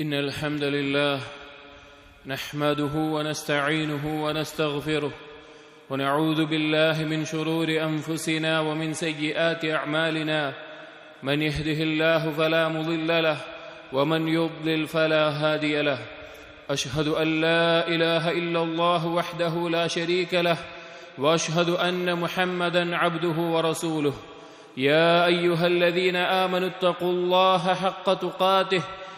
إن الحمد لله نحمده ونستعينه ونستغفره ونعوذ بالله من شرور أنفسنا ومن سيئات أعمالنا. من يهده الله فلا مضل له ومن يضلل فلا هادي له. أشهد أن لا إله إلا الله وحده لا شريك له وأشهد أن محمدا عبده ورسوله. يا أيها الذين آمنوا اتقوا الله حق تقاته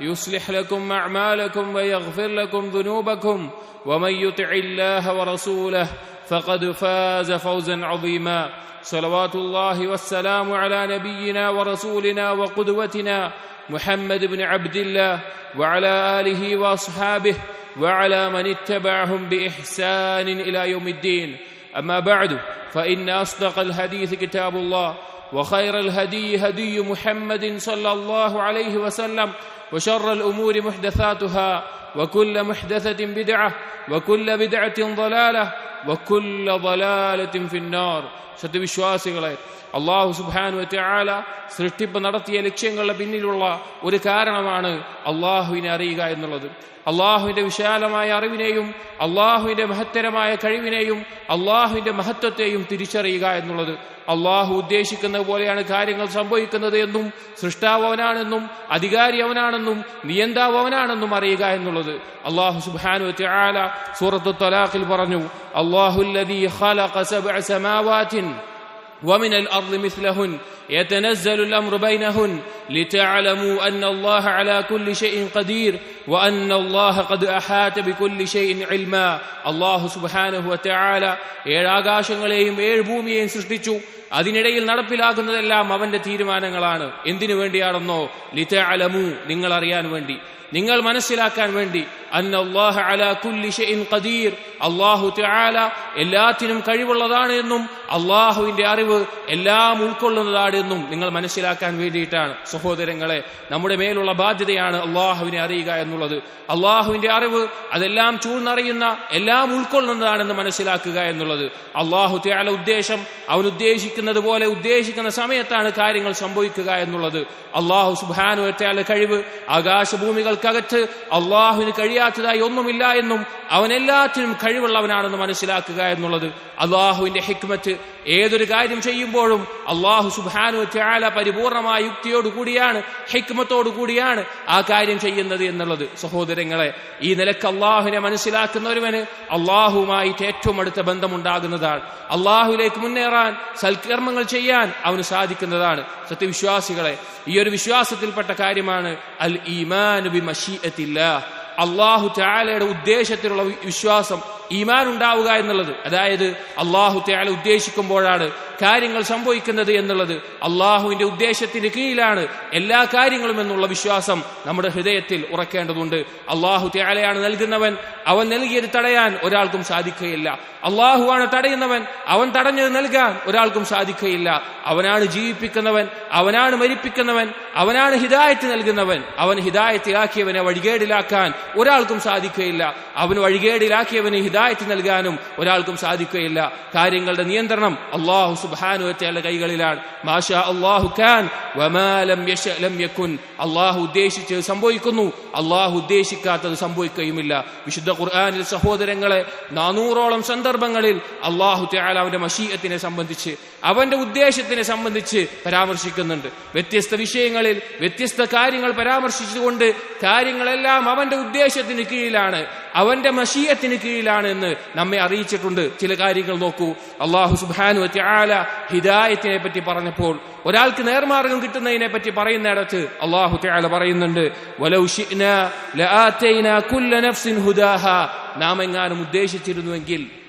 يصلح لكم أعمالكم ويغفر لكم ذنوبكم ومن يطع الله ورسوله فقد فاز فوزا عظيما. صلوات الله والسلام على نبينا ورسولنا وقدوتنا محمد بن عبد الله وعلى آله وأصحابه وعلى من اتبعهم بإحسان إلى يوم الدين. أما بعد فإن أصدق الحديث كتاب الله وخير الهدي هدي محمد صلى الله عليه وسلم وشر الامور محدثاتها وكل محدثه بدعه وكل بدعه ضلاله وكل ضلاله في النار സത്യവിശ്വാസികളെ അള്ളാഹു സുബാനു ആല സൃഷ്ടിപ്പ് നടത്തിയ ലക്ഷ്യങ്ങളുടെ പിന്നിലുള്ള ഒരു കാരണമാണ് അള്ളാഹുവിനെ അറിയുക എന്നുള്ളത്. അള്ളാഹുവിന്റെ വിശാലമായ അറിവിനെയും അള്ളാഹുവിന്റെ മഹത്തരമായ കഴിവിനെയും അള്ളാഹുവിന്റെ മഹത്വത്തെയും തിരിച്ചറിയുക എന്നുള്ളത്. അള്ളാഹു ഉദ്ദേശിക്കുന്ന പോലെയാണ് കാര്യങ്ങൾ സംഭവിക്കുന്നത് എന്നും സൃഷ്ടാവ് അവനാണെന്നും അധികാരി അവനാണെന്നും നിയന്താവ് അവനാണെന്നും അറിയുക എന്നുള്ളത്. അള്ളാഹു സുബാനു സൂറത്തു തലാഖിൽ പറഞ്ഞു അള്ളാഹുല്ലദീ ومن الارض مثلهن يتنزل الامر بينهن لتعلموا ان الله على كل شيء قدير وان الله قد احاط بكل شيء علما الله سبحانه وتعالى ഏഴ് ആകാശങ്ങളെയും ഏഴ് ഭൂമിയെയും സൃഷ്ടിച്ചു അതിനിടയിൽ നടപ്പിലാക്കുന്നതെല്ലാം അവന്റെ തീരുമാനങ്ങളാണ്. എന്തിനു വേണ്ടിയാണെന്നോ? ലിത അലമു നിങ്ങൾ അറിയാൻ വേണ്ടി. നിങ്ങൾ മനസ്സിലാക്കാൻ വേണ്ടി. അന്നല്ലാഹ അലാ കുല്ലി ഖദീർ. അല്ലാഹു തആല എല്ലാത്തിനും കഴിവുള്ളതാണ് എന്നും അള്ളാഹുവിന്റെ അറിവ് എല്ലാം ഉൾക്കൊള്ളുന്നതാണ് എന്നും നിങ്ങൾ മനസ്സിലാക്കാൻ വേണ്ടിയിട്ടാണ്. സഹോദരങ്ങളെ നമ്മുടെ മേലുള്ള ബാധ്യതയാണ് അള്ളാഹുവിനെ അറിയുക എന്നുള്ളത്. അള്ളാഹുവിന്റെ അറിവ് അതെല്ലാം ചൂഴ്ന്നറിയുന്ന എല്ലാം ഉൾക്കൊള്ളുന്നതാണെന്ന് മനസ്സിലാക്കുക എന്നുള്ളത്. അള്ളാഹു തയാല ഉദ്ദേശം അവൻ ഉദ്ദേശിക്കുന്നത് പോലെ ഉദ്ദേശിക്കുന്ന സമയത്താണ് കാര്യങ്ങൾ സംഭവിക്കുക എന്നുള്ളത്. അള്ളാഹു സുബാനു തയാല കഴിവ് ആകാശഭൂമികൾക്കകത്ത് അള്ളാഹുവിന് കഴിയാത്തതായി ഒന്നുമില്ല എന്നും അവൻ എല്ലാത്തിനും കഴിവുള്ളവനാണെന്ന് മനസ്സിലാക്കുക എന്നുള്ളത്. അള്ളാഹുവിന്റെ ഹിക്മത്ത് ഏതൊരു കാര്യം ചെയ്യുമ്പോഴും അള്ളാഹു സുബാനു ത്യാല പരിപൂർണമായ യുക്തിയോട് കൂടിയാണ് ആ കാര്യം ചെയ്യുന്നത് എന്നുള്ളത്. സഹോദരങ്ങളെ ഈ നിലയ്ക്ക് അള്ളാഹുവിനെ മനസ്സിലാക്കുന്ന ഒരുവന് അള്ളാഹുവുമായിട്ട് ഏറ്റവും അടുത്ത ബന്ധമുണ്ടാകുന്നതാണ്. അള്ളാഹുവിലേക്ക് മുന്നേറാൻ സൽക്കർമ്മങ്ങൾ ചെയ്യാൻ അവന് സാധിക്കുന്നതാണ്. സത്യവിശ്വാസികളെ ഈ ഒരു വിശ്വാസത്തിൽപ്പെട്ട കാര്യമാണ് അൽ ഈമാൻ ബി മഷീഅത്തില്ല അള്ളാഹു ചാലയുടെ ഉദ്ദേശത്തിലുള്ള വിശ്വാസം ഈമാൻ ഉണ്ടാവുക എന്നുള്ളത്. അതായത് അള്ളാഹു ത്യാല ഉദ്ദേശിക്കുമ്പോഴാണ് കാര്യങ്ങൾ സംഭവിക്കുന്നത് എന്നുള്ളത്. അള്ളാഹുവിന്റെ ഉദ്ദേശത്തിന് കീഴിലാണ് എല്ലാ കാര്യങ്ങളും എന്നുള്ള വിശ്വാസം നമ്മുടെ ഹൃദയത്തിൽ ഉറക്കേണ്ടതുണ്ട്. അള്ളാഹു ത്യാലയാണ് നൽകുന്നവൻ. അവൻ നൽകിയത് തടയാൻ ഒരാൾക്കും സാധിക്കുകയില്ല. അള്ളാഹുവാണ് തടയുന്നവൻ. അവൻ തടഞ്ഞത് നൽകാൻ ഒരാൾക്കും സാധിക്കുകയില്ല. അവനാണ് ജീവിപ്പിക്കുന്നവൻ. അവനാണ് മരിപ്പിക്കുന്നവൻ. അവനാണ് ഹിദായത്ത് നൽകുന്നവൻ. അവൻ ഹിദായത്തിലാക്കിയവനെ വഴികേടിലാക്കാൻ ഒരാൾക്കും സാധിക്കുകയില്ല. അവൻ വഴികേടിലാക്കിയവന് ഹിദായത്ത് നൽകാനും ഒരാൾക്കും സാധിക്കുകയില്ല. കാര്യങ്ങളുടെ നിയന്ത്രണം അള്ളാഹു സുബാനുവറ്റയുടെ കൈകളിലാണ്. അള്ളാഹു ഉദ്ദേശിച്ചത് സംഭവിക്കുന്നു. അള്ളാഹു ഉദ്ദേശിക്കാത്തത് സംഭവിക്കുകയുമില്ല. വിശുദ്ധ ഖുർആാനിൽ സഹോദരങ്ങളെ നാനൂറോളം സന്ദർഭങ്ങളിൽ അള്ളാഹു ത്യാലാവിന്റെ മഷീയത്തിനെ സംബന്ധിച്ച് അവന്റെ ഉദ്ദേശത്തിനെ സംബന്ധിച്ച് പരാമർശിക്കുന്നുണ്ട്. വ്യത്യസ്ത വിഷയങ്ങളിൽ വ്യത്യസ്ത കാര്യങ്ങൾ പരാമർശിച്ചുകൊണ്ട് കാര്യങ്ങളെല്ലാം അവന്റെ ഉദ്ദേശത്തിന് കീഴിലാണ്. അവന്റെ മഷീയത്തിന് കീഴിലാണ് എന്ന് നമ്മെ അറിയിച്ചിട്ടുണ്ട്. ചില കാര്യങ്ങൾ നോക്കൂ. അള്ളാഹു സുബാനു ആല ഹിദായത്തിനെ പറ്റി പറഞ്ഞപ്പോൾ ഒരാൾക്ക് നേർമാർഗം കിട്ടുന്നതിനെ പറ്റി പറയുന്നിടത്ത് അള്ളാഹു ത്യാല പറയുന്നുണ്ട് നാം എങ്ങാനും ഉദ്ദേശിച്ചിരുന്നുവെങ്കിൽ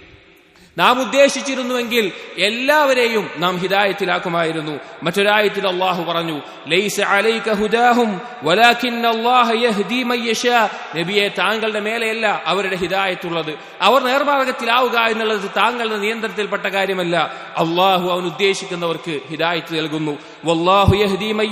നാം ഉദ്ദേശിച്ചിരുന്നുവെങ്കിൽ എല്ലാവരെയും നാം ഹിദായത്തിലാക്കുമായിരുന്നു. മറ്റൊരായത്തിൽ അള്ളാഹു പറഞ്ഞു ലൈസ അലൈക ഹുദാഹും വലാകിൻ അല്ലാഹ യഹ്ദി മൻ യശാ. നബിയെ താങ്കളുടെ മേലെയല്ല അവരുടെ ഹിദായത്തുള്ളത്. അവർ നേർമാർഗത്തിലാവുക എന്നുള്ളത് താങ്കളുടെ നിയന്ത്രണത്തിൽപ്പെട്ട കാര്യമല്ല. അള്ളാഹു അവൻ ഉദ്ദേശിക്കുന്നവർക്ക് ഹിദായത്ത് നൽകുന്നു. വല്ലാഹു യഹ്ദി മൻ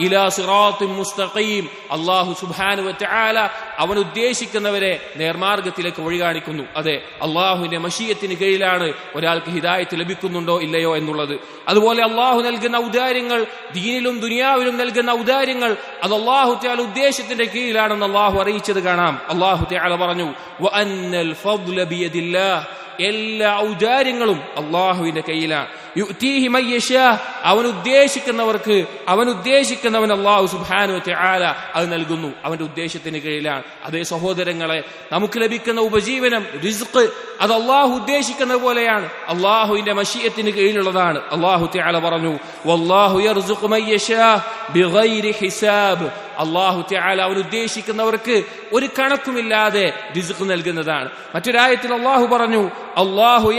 ഇലാ സിറാത്തിൻ മുസ്തഖീം. അള്ളാഹു സുബ്ഹാനഹു വതആല അവൻ ഉദ്ദേശിക്കുന്നവരെ നേർമാർഗത്തിലേക്ക് വഴി കാണിക്കുന്നു അതെ അള്ളാഹുവിന്റെ മഷീയത്തിന് കീഴിലാണ് ഒരാൾക്ക് ഹിദായത്ത് ലഭിക്കുന്നുണ്ടോ ഇല്ലയോ എന്നുള്ളത്. അതുപോലെ അള്ളാഹു നൽകുന്ന ഔദാര്യങ്ങൾ ദീനിലും ദുനിയാവിലും നൽകുന്ന ഔദാര്യങ്ങൾ അത് അള്ളാഹു ത്യാൽ ഉദ്ദേശത്തിന്റെ കീഴിലാണെന്ന് അള്ളാഹു അറിയിച്ചത് കാണാം. അള്ളാഹു ത്യാല പറഞ്ഞു. എല്ലാ ഔദാര്യങ്ങളും അള്ളാഹുവിന്റെ കയ്യിലാണ്. യുഅ്തീഹി മൻ യശാ. അവൻ ഉദ്ദേശിക്കുന്നവർക്ക് അവൻ ഉദ്ദേശിക്കുന്നവൻ അള്ളാഹു സുബ്ഹാനഹു ആല അത് നൽകുന്നു. അവന്റെ ഉദ്ദേശത്തിന് കീഴിലാണ്. അതേ സഹോദരങ്ങളെ നമുക്ക് ലഭിക്കുന്ന ഉപജീവനം റിസ്ക് അത് അള്ളാഹു ഉദ്ദേശിക്കുന്നത് പോലെയാണ്. അള്ളാഹുവിന്റെ മഷീയത്തിന് കീഴിലുള്ളതാണ്. അള്ളാഹു തആല പറഞ്ഞു ഹിസാബ്. അള്ളാഹു തആല അവൻ ഉദ്ദേശിക്കുന്നവർക്ക് ഒരു കണക്കുമില്ലാതെ റിസ്ക് നൽകുന്നതാണ്. മറ്റൊരായത്തിൽ അള്ളാഹു പറഞ്ഞു അള്ളാഹു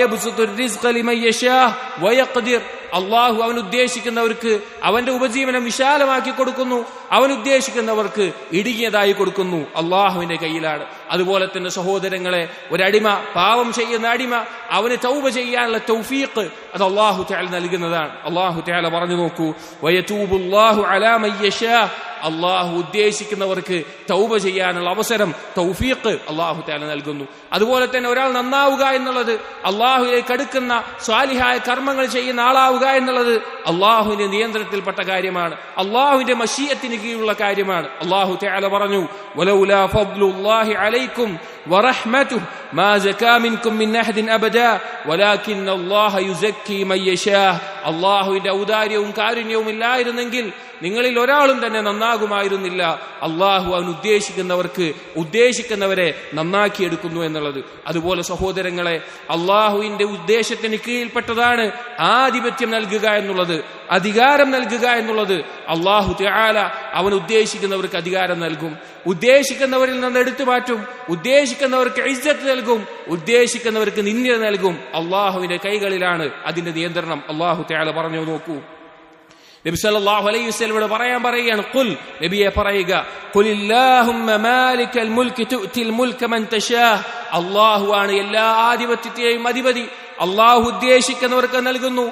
അള്ളാഹു അവൻ ഉദ്ദേശിക്കുന്നവർക്ക് അവന്റെ ഉപജീവനം വിശാലമാക്കി കൊടുക്കുന്നു. അവൻ ഉദ്ദേശിക്കുന്നവർക്ക് ഇടുങ്ങിയതായി കൊടുക്കുന്നു. അള്ളാഹുവിന്റെ കയ്യിലാണ്. അതുപോലെ തന്നെ സഹോദരങ്ങളെ ഒരടിമ പാവം ചെയ്യുന്ന അടിമ അവന് തൗബ ചെയ്യാനുള്ള തൗഫീഖ് അത് അള്ളാഹു തആല നൽകുന്നതാണ്. അള്ളാഹു തആല പറഞ്ഞു നോക്കൂ അള്ളാഹു ഉദ്ദേശിക്കുന്നവർക്ക് തൗബ ചെയ്യാനുള്ള അവസരം തൗഫീഖ് അള്ളാഹു താല നൽകുന്നു അതുപോലെ തന്നെ ഒരാൾ നന്നാവുക എന്നുള്ളത് അള്ളാഹുലേക്ക് അടുക്കുന്ന സ്വാലിഹായ കർമ്മങ്ങൾ ചെയ്യുന്ന ആളാവുക എന്നുള്ളത് അള്ളാഹുവിന്റെ നിയന്ത്രണത്തിൽപ്പെട്ട കാര്യമാണ് അള്ളാഹുവിന്റെ മഷീയത്തിന് കീഴിലുള്ള കാര്യമാണ് അള്ളാഹു താല പറഞ്ഞു വലൗലാ ഫദ്ലുല്ലാഹി അലൈക്കും ورحمته ما زكى منكم من أحد أبدا ولكن الله يزكي من يشاء അള്ളാഹുവിന്റെ ഔദാര്യവും കാരുണ്യവും ഇല്ലായിരുന്നെങ്കിൽ നിങ്ങളിൽ ഒരാളും തന്നെ നന്നാകുമായിരുന്നില്ല. അള്ളാഹു അവൻ ഉദ്ദേശിക്കുന്നവർക്ക് ഉദ്ദേശിക്കുന്നവരെ നന്നാക്കിയെടുക്കുന്നു എന്നുള്ളത്. അതുപോലെ സഹോദരങ്ങളെ അള്ളാഹുവിന്റെ ഉദ്ദേശത്തിന് കീഴിൽപ്പെട്ടതാണ് ആധിപത്യം നൽകുക എന്നുള്ളത്. അധികാരം നൽകുക എന്നുള്ളത്. അള്ളാഹു ത്യാല അവൻ ഉദ്ദേശിക്കുന്നവർക്ക് അധികാരം നൽകും. ഉദ്ദേശിക്കുന്നവരിൽ നിന്ന് എടുത്തു മാറ്റും. ഉദ്ദേശിക്കുന്നവർക്ക് ഇജ്ജത്ത് നൽകും. ഉദ്ദേശിക്കുന്നവർക്ക് നിന്ദ നൽകും. അള്ളാഹുവിന്റെ കൈകളിലാണ് അതിന്റെ നിയന്ത്രണം. അള്ളാഹു ത്യാല പറഞ്ഞു നോക്കൂ. നബി സല്ലല്ലാഹു അലൈഹി വസല്ലമയോട് പറയാൻ പറയുകയാണ് ഖുൽ നബിയെ പറയുക ഖുലില്ലാഹുമ്മ മാലിക്കൽ മുൽക്ക് തുഅ്തിൽ മുൽക മൻ തശാ. അല്ലാഹു ആണ് എല്ലാ ആധിപത്യത്തെയും അധിപതി. അള്ളാഹു ഉദ്ദേശിക്കുന്നവർക്ക് നൽകുന്നു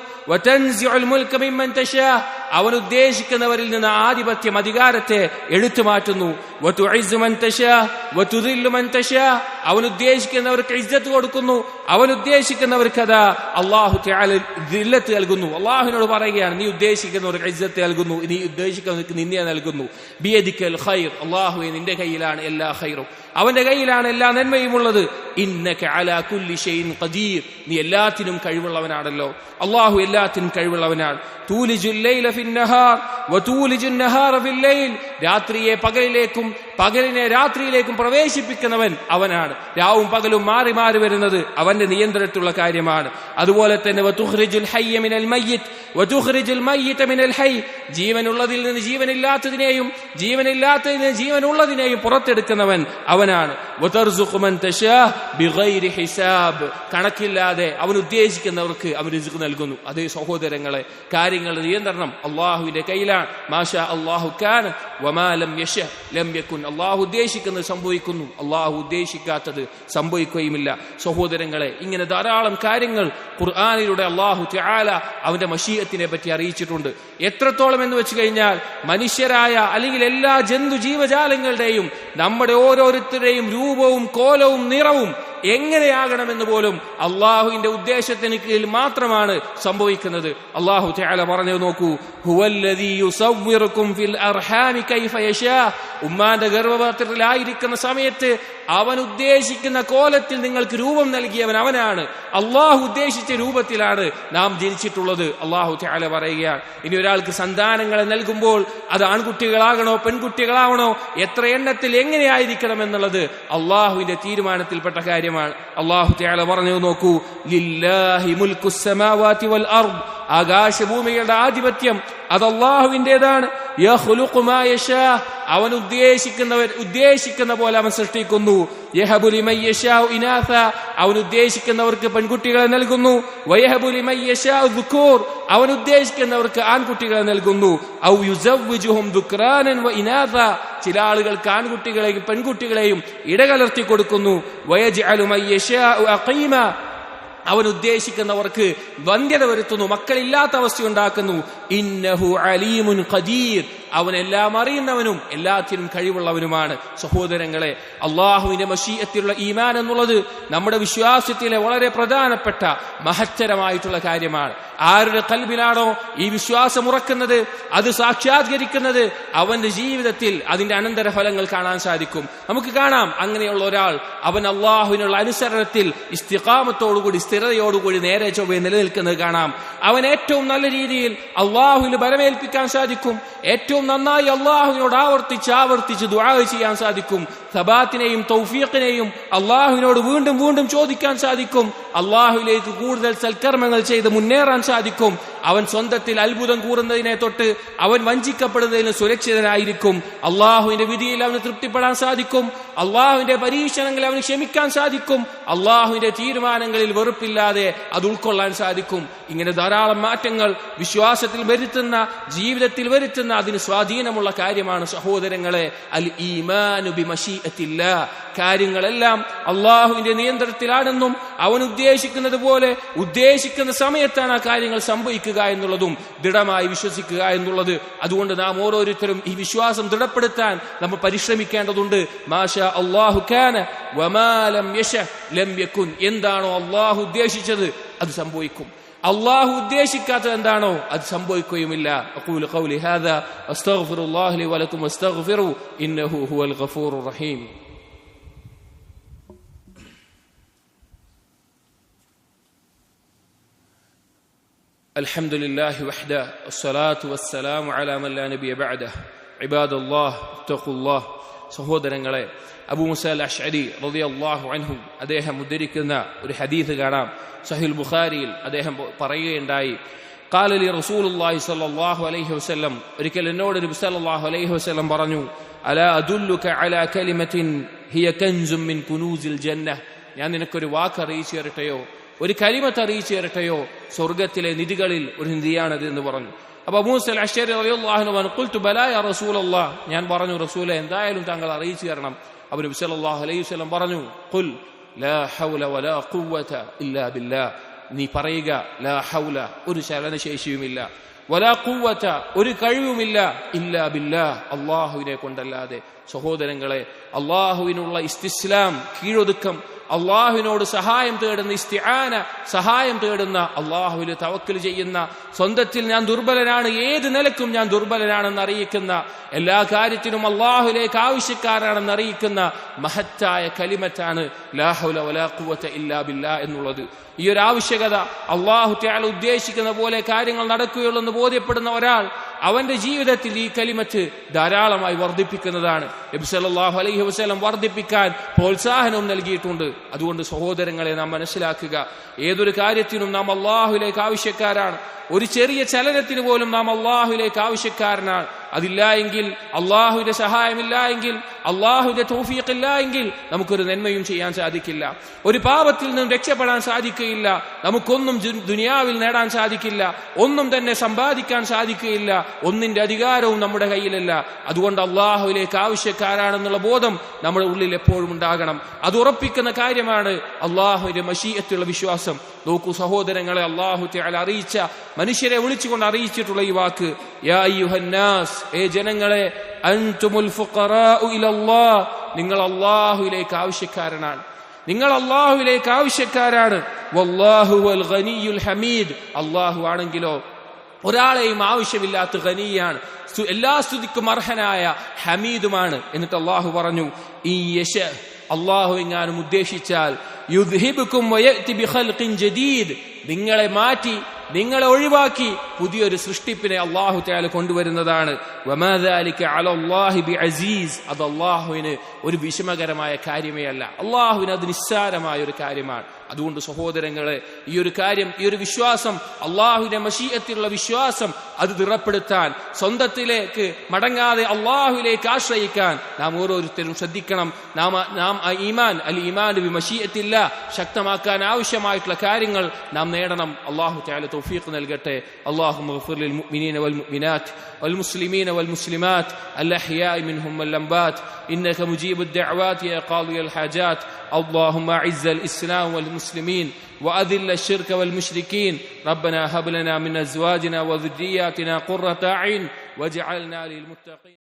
അവൻ ഉദ്ദേശിക്കുന്നവരിൽ നിന്ന് ആധിപത്യം അധികാരത്തെ എടുത്തു മാറ്റുന്നു. അവൻ ഉദ്ദേശിക്കുന്നവർക്ക് ഇജ്ജത്ത് കൊടുക്കുന്നു. അവൻ ഉദ്ദേശിക്കുന്നവർക്ക് അത്. അള്ളാഹു ദില്ലത്ത് നൽകുന്നു. അള്ളാഹുവിനോട് പറയുകയാണ് നീ ഉദ്ദേശിക്കുന്നവർക്ക് ഇജ്ജത്ത് നൽകുന്നു. നീ ഉദ്ദേശിക്കുന്നവർക്ക് നിന്നെ നൽകുന്നു. ബിയദിക്കൽ ഖൈർ. അള്ളാഹുവെ നിന്റെ കയ്യിലാണ് എല്ലാ ഖൈറും. അവന്റെ കയ്യിലാണ് എല്ലാ നന്മയും ഉള്ളത് ഖദീർ. നീ എല്ലാത്തിനും കഴിവുള്ളവനാണല്ലോ. അള്ളാഹു എല്ലാത്തിനും കഴിവുള്ളവനാണ്. തൂലിജുൽ ലൈല ഫിൻ നഹാർ. വതൂലിജുൻ നഹാറ ഫിൽ ലൈൽ. രാത്രിയെ പകലിലേക്കും പകലിനെ രാത്രിയിലേക്കും പ്രവേശിപ്പിക്കുന്നവൻ അവനാണ്. രാവും പകലും മാറി മാറി വരുന്നത് അവന്റെ നിയന്ത്രണത്തിലുള്ള കാര്യമാണ്. അതുപോലെ തന്നെ ജീവനുള്ളതിൽ നിന്ന് ജീവനില്ലാത്തതിനെയും ജീവനില്ലാത്തതിൽ നിന്ന് ജീവനുള്ളതിനെയും പുറത്തെടുക്കുന്നവൻ അവനാണ്. കണക്കില്ലാതെ അവൻ ഉദ്ദേശിക്കുന്നവർക്ക് അവൻ രുചിക്ക് നൽകുന്നു. അതേ സഹോദരങ്ങളെ കാര്യങ്ങളുടെ നിയന്ത്രണം അള്ളാഹുവിന്റെ കയ്യിലാണ്. മാഷാ അള്ളാഹു ഖാൻ വമാലം യശ ലം യക്കുൻ അള്ളാഹു ഉദ്ദേശിക്കുന്നത് സംഭവിക്കുന്നു. അള്ളാഹു ഉദ്ദേശിക്കാത്തത് സംഭവിക്കുകയുമില്ല. സഹോദരങ്ങളെ ഇങ്ങനെ ധാരാളം കാര്യങ്ങൾ ഖുർആാനിലൂടെ അള്ളാഹു ത്യാല അവന്റെ മഷീയത്തിനെ പറ്റി അറിയിച്ചിട്ടുണ്ട്. എത്രത്തോളം എന്ന് വെച്ച് കഴിഞ്ഞാൽ മനുഷ്യരായ അല്ലെങ്കിൽ എല്ലാ ജന്തു ജീവജാലങ്ങളുടെയും നമ്മുടെ ഓരോരുത്തരുടെയും രൂപവും കോലവും നിറവും എങ്ങനെയാകണമെന്ന് പോലും അള്ളാഹുവിന്റെ ഉദ്ദേശത്തിന് കീഴിൽ മാത്രമാണ് സംഭവിക്കുന്നത്. അള്ളാഹു തആല പറഞ്ഞു നോക്കൂ ഫിൽ കൈഫ ഉമ്മാന്റെ ഗർഭപാത്രത്തിലായിരിക്കുന്ന സമയത്ത് അവൻ ഉദ്ദേശിക്കുന്ന കോലത്തിൽ നിങ്ങൾക്ക് രൂപം നൽകിയവൻ അവനാണ്. അള്ളാഹു ഉദ്ദേശിച്ച രൂപത്തിലാണ് നാം ജനിച്ചിട്ടുള്ളത്. അള്ളാഹു ചാല പറയുകയാണ് ഇനി ഒരാൾക്ക് സന്താനങ്ങളെ നൽകുമ്പോൾ അത് ആൺകുട്ടികളാകണോ പെൺകുട്ടികളാവണോ എത്ര എണ്ണത്തിൽ എങ്ങനെയായിരിക്കണം എന്നുള്ളത് അള്ളാഹുവിന്റെ തീരുമാനത്തിൽപ്പെട്ട കാര്യമാണ്. അള്ളാഹു ചാല പറഞ്ഞു നോക്കൂ ലില്ലാഹി മുൽക്കു വൽ അർദ് ആകാശഭൂമികളുടെ ആധിപത്യം അത് അള്ളാഹുവിന്റെതാണ് യശാ. അവൻ ഉദ്ദേശിക്കുന്നവർ ഉദ്ദേശിക്കുന്ന പോലെ അവൻ സൃഷ്ടിക്കുന്നു. ഇനാഥ. അവൻ ഉദ്ദേശിക്കുന്നവർക്ക് പെൺകുട്ടികളെ നൽകുന്നു. അവൻ ഉദ്ദേശിക്കുന്നവർക്ക് ആൺകുട്ടികളെ നൽകുന്നു. ഔ യുസവ്വിജുഹും ദുക്രാനൻ വ ഇനാഥ. ചില ആളുകൾക്ക് ആൺകുട്ടികളെയും പെൺകുട്ടികളെയും ഇടകലർത്തി കൊടുക്കുന്നു. വയജ് അഖീമ. അവൻ ഉദ്ദേശിക്കുന്നവർക്ക് വന്ധ്യത വരുത്തുന്നു. മക്കളില്ലാത്ത അവസ്ഥ ഉണ്ടാക്കുന്നു ഇന്നഹു അലീമുൻ ഖദീർ. അവൻ എല്ലാം അറിയുന്നവനും എല്ലാത്തിനും കഴിവുള്ളവനുമാണ്. സഹോദരങ്ങളെ അള്ളാഹുവിന്റെ മഷീയത്തിലുള്ള ഈമാൻ എന്നുള്ളത് നമ്മുടെ വിശ്വാസത്തിലെ വളരെ പ്രധാനപ്പെട്ട മഹത്തരമായിട്ടുള്ള കാര്യമാണ്. ആരുടെ കൽബിലാണോ ഈ വിശ്വാസം ഉറക്കുന്നത് അത് സാക്ഷാത്കരിക്കുന്നത് അവന്റെ ജീവിതത്തിൽ അതിന്റെ അനന്തര ഫലങ്ങൾ കാണാൻ സാധിക്കും. നമുക്ക് കാണാം അങ്ങനെയുള്ള ഒരാൾ അവൻ അള്ളാഹുവിനുള്ള അനുസരണത്തിൽ ഇസ്തിഖാമത്തോടുകൂടി സ്ഥിരതയോടുകൂടി നേരെ ചൊവ്വയെ നിലനിൽക്കുന്നത് കാണാം. അവൻ ഏറ്റവും നല്ല രീതിയിൽ അള്ളാഹുവിന് ബലമേൽപ്പിക്കാൻ സാധിക്കും. ഏറ്റവും നന്നായി അള്ളാഹുവിനോട് ആവർത്തിച്ച് ആവർത്തിച്ച് ദുആ ചെയ്യാൻ സാധിക്കും. സബാത്തിനെയും തൗഫീഖിനെയും അള്ളാഹുവിനോട് വീണ്ടും വീണ്ടും ചോദിക്കാൻ സാധിക്കും. അള്ളാഹുവിലേക്ക് കൂടുതൽ സൽക്കർമ്മങ്ങൾ ചെയ്ത് മുന്നേറാൻ സാധിക്കും. അവൻ സ്വന്തത്തിൽ അത്ഭുതം കൂറുന്നതിനെ തൊട്ട് അവൻ വഞ്ചിക്കപ്പെടുന്നതിന് സുരക്ഷിതനായിരിക്കും. അള്ളാഹുവിന്റെ വിധിയിൽ അവന് തൃപ്തിപ്പെടാൻ സാധിക്കും. അള്ളാഹുവിന്റെ പരീക്ഷണങ്ങളിൽ അവന് ക്ഷമിക്കാൻ സാധിക്കും. അള്ളാഹുവിന്റെ തീരുമാനങ്ങളിൽ വെറുപ്പില്ലാതെ അത് ഉൾക്കൊള്ളാൻ സാധിക്കും. ഇങ്ങനെ ധാരാളം മാറ്റങ്ങൾ വിശ്വാസത്തിൽ വരുത്തുന്ന ജീവിതത്തിൽ വരുത്തുന്ന അതിന് സ്വാധീനമുള്ള കാര്യമാണ് സഹോദരങ്ങളെ അൽ ഈമാനു ബിമശീഅത്തില്ല കാര്യങ്ങളെല്ലാം അള്ളാഹുവിന്റെ നിയന്ത്രണത്തിലാണെന്നും അവൻ ഉദ്ദേശിക്കുന്നത് പോലെ ഉദ്ദേശിക്കുന്ന സമയത്താണ് ആ കാര്യങ്ങൾ സംഭവിക്കുക എന്നുള്ളതും ദൃഢമായി വിശ്വസിക്കുക എന്നുള്ളത്. അതുകൊണ്ട് നാം ഓരോരുത്തരും ഈ വിശ്വാസം ദൃഢപ്പെടുത്താൻ നമ്മൾ പരിശ്രമിക്കേണ്ടതുണ്ട്. വമാലം യശ ലം എന്താണോ അള്ളാഹു ഉദ്ദേശിച്ചത് അത് സംഭവിക്കും. അള്ളാഹു ഉദ്ദേശിക്കാത്തത് എന്താണോ അത് സംഭവിക്കുകയുമില്ല അഖൂലു ഖൗലി ഹാദാ അസ്തഗ്ഫിറുല്ലാഹി ലി വലക്കും വസ്തഗ്ഫിറു ഇന്നഹു ഹുവൽ ഗഫൂറുർ റഹീം الحمد لله وحده والصلاة والسلام على من لا نبي بعده عباد الله اتقوا الله സഹോദരങ്ങളെ അബൂമുസ അഷരി അഷ്അരി അള്ളാഹു അൻഹു അദ്ദേഹം ഉദ്ധരിക്കുന്ന ഒരു ഹദീസ് കാണാം. സഹിൽ ബുഖാരിയിൽ അദ്ദേഹം പറയുകയുണ്ടായി കാലലി റസൂലുല്ലാഹി സല്ലല്ലാഹു അലൈഹി വസല്ലം. ഒരിക്കൽ എന്നോട് നബി സല്ലല്ലാഹു അലൈഹി വസല്ലം പറഞ്ഞു അലാ അദുല്ലുക അലാ കലിമത്തിൻ ഹിയ കൻസും മിൻ കുനൂസിൽ ജന്ന ഞാൻ നിനക്കൊരു വാക്ക് അറിയിച്ചു തരട്ടെയോ? ഒരു കലിമത്ത് അറിയിച്ചു തരട്ടെയോ? സ്വർഗത്തിലെ നിധികളിൽ ഒരു നിധിയാണത് എന്ന് പറഞ്ഞു. അപ്പൊ അബൂസൽ അഷരി റളിയല്ലാഹു പറഞ്ഞു ഖുൽതു ബലാ യാ റസൂലല്ലാഹ് ഞാൻ പറഞ്ഞു റസൂലെ എന്തായാലും താങ്കൾ അറിയിച്ചു തരണം. അബു നബി സല്ലല്ലാഹു അലൈഹി വസല്ലം പറഞ്ഞു ഖുൽ ലാ ഹൗല വലാ ഖുവത ഇല്ലാ ബില്ലാ. നീ പറയുക ലാ ഹൗല ഒരു ചലനശേഷിയുമില്ല. വലാ ഖുവത ഒരു കഴിവുമില്ല. ഇല്ലാ ബില്ലാ. അള്ളാഹുവിനെ കൊണ്ടല്ലാതെ സഹോദരങ്ങളെ അള്ളാഹുവിനുള്ള ഇസ്തിസ്ലാം കീഴൊതുക്കം അള്ളാഹുവിനോട് സഹായം തേടുന്ന ഇസ്തിആന സഹായം തേടുന്ന അള്ളാഹുവിൽ തവക്കൽ ചെയ്യുന്ന സ്വന്തത്തിൽ ഞാൻ ദുർബലനാണ് ഏത് നിലക്കും ഞാൻ ദുർബലനാണെന്ന് അറിയിക്കുന്ന എല്ലാ കാര്യത്തിനും അള്ളാഹുലേക്ക് ആവശ്യക്കാരാണെന്ന് അറിയിക്കുന്ന മഹത്തായ കലിമറ്റാണ് ലാഹുല ഇല്ലാ ബില്ലാ എന്നുള്ളത്. ഈ ഒരു ആവശ്യകത അള്ളാഹു ത്യാൾ ഉദ്ദേശിക്കുന്ന പോലെ കാര്യങ്ങൾ നടക്കുകയുള്ളൂ എന്ന് ബോധ്യപ്പെടുന്ന ഒരാൾ അവന്റെ ജീവിതത്തിൽ ഈ കലിമത്ത് ധാരാളമായി വർദ്ധിപ്പിക്കുന്നതാണ്. നബി സല്ലല്ലാഹു അലൈഹി വസല്ലം വർദ്ധിപ്പിക്കാൻ പ്രോത്സാഹനവും നൽകിയിട്ടുണ്ട്. അതുകൊണ്ട് സഹോദരങ്ങളെ നാം മനസ്സിലാക്കുക ഏതൊരു കാര്യത്തിനും നാം അള്ളാഹുലേക്ക് ആവശ്യക്കാരാണ്. ഒരു ചെറിയ ചലനത്തിന് പോലും നാം അള്ളാഹുലേക്ക് ആവശ്യക്കാരനാണ്. അതില്ല എങ്കിൽ അള്ളാഹുവിന്റെ സഹായമില്ല എങ്കിൽ അള്ളാഹുവിന്റെ തോഫീഖില്ല എങ്കിൽ നമുക്കൊരു നന്മയും ചെയ്യാൻ സാധിക്കില്ല. ഒരു പാപത്തിൽ നിന്നും രക്ഷപ്പെടാൻ സാധിക്കുകയില്ല നമുക്കൊന്നും ദുനിയാവിൽ നേടാൻ സാധിക്കില്ല. ഒന്നും തന്നെ സമ്പാദിക്കാൻ സാധിക്കുകയില്ല ഒന്നിന്റെ അധികാരവും നമ്മുടെ കയ്യിലല്ല. അതുകൊണ്ട് അള്ളാഹുവിലേക്ക് ആവശ്യക്കാരാണെന്നുള്ള ബോധം നമ്മുടെ ഉള്ളിൽ എപ്പോഴും ഉണ്ടാകണം. അത് ഉറപ്പിക്കുന്ന കാര്യമാണ് അള്ളാഹുവിന്റെ മഷീയത്തുള്ള വിശ്വാസം. നോക്കൂ സഹോദരങ്ങളെ അള്ളാഹു അറിയിച്ച മനുഷ്യരെ വിളിച്ചുകൊണ്ട് അറിയിച്ചിട്ടുള്ള ഈ വാക്ക് യാ അയ്യുഹന്നാസ് ഏ ജനങ്ങളെ നിങ്ങൾ അള്ളാഹുലേക്ക് ആവശ്യക്കാരനാണ്. നിങ്ങൾ അള്ളാഹുലേക്ക് ആവശ്യക്കാരാണ്. ഹമീദ്. അള്ളാഹു ആണെങ്കിലോ ഒരാളെയും ആവശ്യമില്ലാത്ത ഖനിയാണ് എല്ലാ സ്തുതിക്കും അർഹനായ ഹമീദുമാണ്. എന്നിട്ട് അള്ളാഹു പറഞ്ഞു ഈ യശ അള്ളാഹു എങ്ങാനും ഉദ്ദേശിച്ചാൽ നിങ്ങളെ മാറ്റി നിങ്ങളെ ഒഴിവാക്കി പുതിയൊരു സൃഷ്ടിപ്പിനെ അള്ളാഹു തയാൽ കൊണ്ടുവരുന്നതാണ്. അസീസ് അത് അള്ളാഹുവിന് ഒരു വിഷമകരമായ കാര്യമേ അല്ല അള്ളാഹുവിന് അത് നിസ്സാരമായ ഒരു കാര്യമാണ്. അതുകൊണ്ട് സഹോദരങ്ങളെ ഈ ഒരു കാര്യം ഈ ഒരു വിശ്വാസം അള്ളാഹുവിന്റെ മഷീയത്തിലുള്ള വിശ്വാസം അത് ദൃഢപ്പെടുത്താൻ സ്വന്തത്തിലേക്ക് മടങ്ങാതെ അള്ളാഹുവിലേക്ക് ആശ്രയിക്കാൻ നാം ഓരോരുത്തരും ശ്രദ്ധിക്കണം. നാം നാം ഈമാൻ അൽ ഈമാൻ ബി മഷീയത്തില്ല. ശക്തമാക്കാൻ ആവശ്യമായിട്ടുള്ള കാര്യങ്ങൾ നാം നേടണം. അള്ളാഹു ചാലത്തോ توفيق نلقته اللهم اغفر للمؤمنين والمؤمنات والمسلمين والمسلمات الأحياء منهم واللمبات إنك مجيب الدعوات يا قاضي الحاجات. اللهم أعز الإسلام والمسلمين وأذل الشرك والمشركين. ربنا هب لنا من أزواجنا وذرياتنا قرة أعين واجعلنا للمتقين.